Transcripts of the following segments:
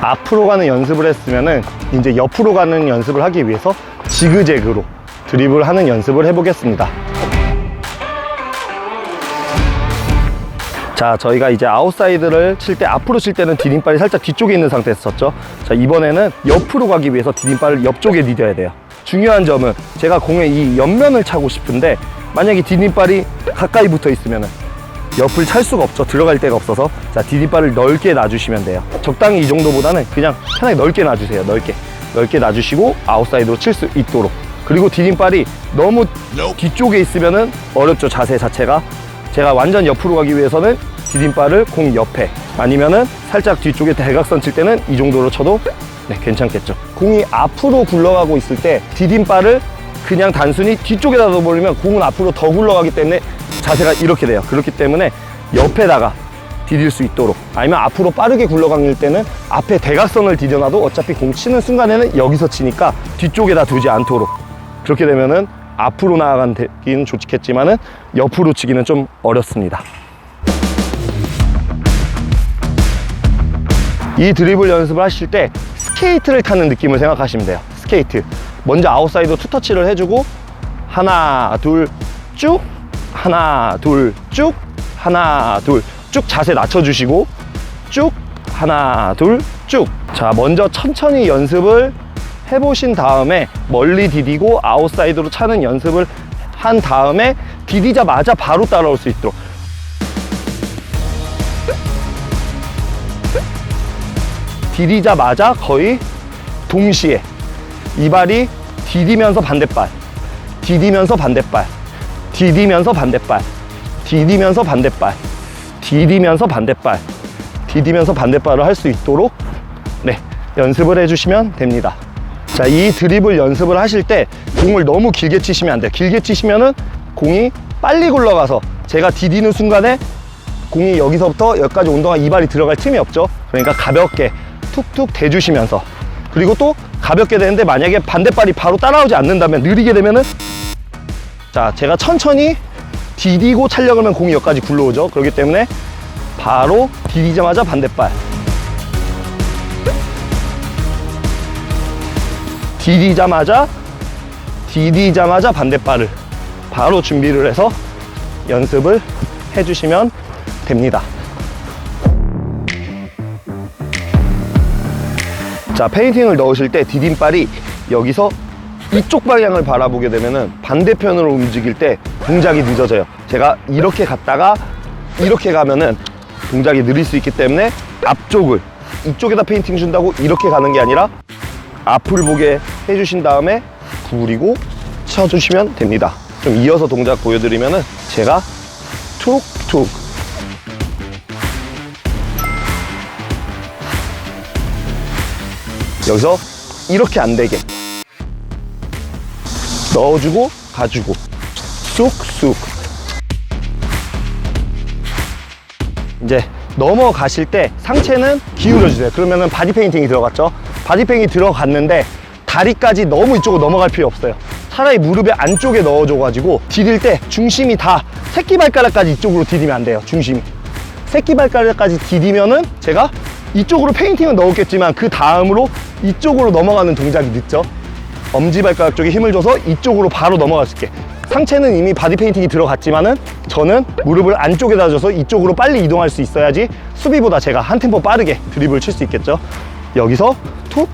앞으로 가는 연습을 했으면은 이제 옆으로 가는 연습을 하기 위해서 지그재그로 드리블 하는 연습을 해보겠습니다. 자, 저희가 이제 아웃사이드를 칠 때 앞으로 칠 때는 디딤발이 살짝 뒤쪽에 있는 상태에서 쳤죠. 자, 이번에는 옆으로 가기 위해서 디딤발을 옆쪽에 디뎌야 돼요. 중요한 점은 제가 공의 이 옆면을 차고 싶은데 만약에 디딤발이 가까이 붙어 있으면은 옆을 찰 수가 없죠. 들어갈 데가 없어서. 자, 디딤발을 넓게 놔주시면 돼요. 적당히 이 정도보다는 그냥 편하게 넓게 놔주세요. 넓게. 넓게 놔주시고 아웃사이드로 칠 수 있도록. 그리고 디딤발이 너무 뒤쪽에 있으면은 어렵죠. 자세 자체가. 제가 완전 옆으로 가기 위해서는 디딤발을 공 옆에 아니면은 살짝 뒤쪽에 대각선 칠 때는 이 정도로 쳐도 네, 괜찮겠죠. 공이 앞으로 굴러가고 있을 때 디딤발을 그냥 단순히 뒤쪽에다 넣어버리면 공은 앞으로 더 굴러가기 때문에 자세가 이렇게 돼요. 그렇기 때문에 옆에다가 디딜 수 있도록 아니면 앞으로 빠르게 굴러가길 때는 앞에 대각선을 디뎌놔도 어차피 공 치는 순간에는 여기서 치니까 뒤쪽에다 두지 않도록 그렇게 되면은 앞으로 나아가기는 좋겠지만은 옆으로 치기는 좀 어렵습니다. 이 드리블 연습을 하실 때 스케이트를 타는 느낌을 생각하시면 돼요. 스케이트. 먼저 아웃사이드 투터치를 해주고 하나, 둘, 쭉 하나, 둘, 쭉 하나, 둘, 쭉 자세 낮춰주시고 쭉 하나, 둘, 쭉. 자, 먼저 천천히 연습을 해보신 다음에 멀리 디디고 아웃사이드로 차는 연습을 한 다음에 디디자마자 바로 따라올 수 있도록. 디디자마자 거의 동시에. 이 발이 디디면서 반대발. 디디면서 반대발 디디면서 반대발. 디디면서 반대발. 디디면서 반대발. 디디면서 반대발을 할 수 있도록 네 연습을 해주시면 됩니다. 자 이 드리블 연습을 하실 때 공을 너무 길게 치시면 안 돼요. 길게 치시면은 공이 빨리 굴러가서 제가 디디는 순간에 공이 여기서부터 여기까지 온 동안 이 발이 들어갈 틈이 없죠. 그러니까 가볍게 툭툭 대주시면서. 그리고 또 가볍게 되는데 만약에 반대발이 바로 따라오지 않는다면 느리게 되면은 자 제가 천천히 디디고 찰려고 하면 공이 여기까지 굴러오죠. 그렇기 때문에 바로 디디자마자 반대발. 디디자마자 디디자마자 반대발을 바로 준비를 해서 연습을 해주시면 됩니다. 자 페인팅을 넣으실 때 디딤발이 여기서 이쪽 방향을 바라보게 되면은 반대편으로 움직일 때 동작이 늦어져요. 제가 이렇게 갔다가 이렇게 가면은 동작이 느릴 수 있기 때문에 앞쪽을 이쪽에다 페인팅 준다고 이렇게 가는 게 아니라 앞을 보게 해주신 다음에 구부리고 쳐주시면 됩니다. 좀 이어서 동작 보여드리면은 제가 툭툭. 여기서 이렇게 안 되게 넣어주고 가주고. 쑥쑥. 이제 넘어가실 때 상체는 기울여 주세요. 그러면은 바디 페인팅이 들어갔죠? 바디 페인팅이 들어갔는데 다리까지 너무 이쪽으로 넘어갈 필요 없어요. 차라리 무릎의 안쪽에 넣어줘 가지고 디딜 때 중심이 다 새끼발가락까지 이쪽으로 디디면 안 돼요 중심이. 새끼발가락까지 디디면은 제가 이쪽으로 페인팅은 넣었겠지만 그 다음으로 이쪽으로 넘어가는 동작이 늦죠 엄지발가락 쪽에 힘을 줘서 이쪽으로 바로 있게. 상체는 이미 바디 페인팅이 들어갔지만은 저는 무릎을 안쪽에다 줘서 이쪽으로 빨리 이동할 수 있어야지 수비보다 제가 한 템포 빠르게 드리블 칠수 있겠죠. 여기서 툭.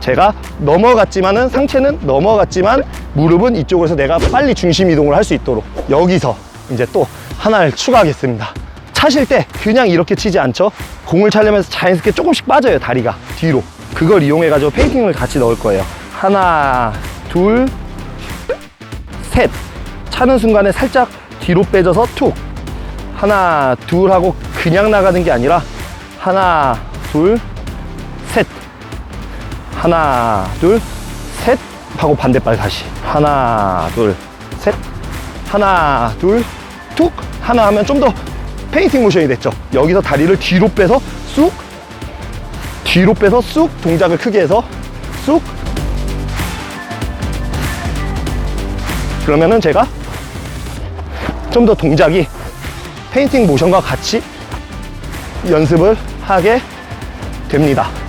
제가 넘어갔지만은 상체는 넘어갔지만 무릎은 이쪽에서 내가 빨리 중심 이동을 할 수 있도록 여기서 이제 또 하나를 추가하겠습니다. 차실 때 그냥 이렇게 치지 않죠? 공을 차려면서 자연스럽게 조금씩 빠져요 다리가. 뒤로. 그걸 이용해 가지고 페인팅을 같이 넣을 거예요 하나 둘 셋. 차는 순간에 살짝 뒤로 빼져서 툭. 하나 둘 하고 그냥 나가는 게 아니라 하나 둘 셋. 하나 둘 셋 하고 반대발 다시. 하나 둘 셋. 하나 둘 툭. 하나 하면 좀 더 페인팅 모션이 됐죠. 여기서 다리를 뒤로 빼서 쑥. 뒤로 빼서 쑥. 동작을 크게 해서 쑥 그러면은 제가 좀 더 동작이 페인팅 모션과 같이 연습을 하게 됩니다.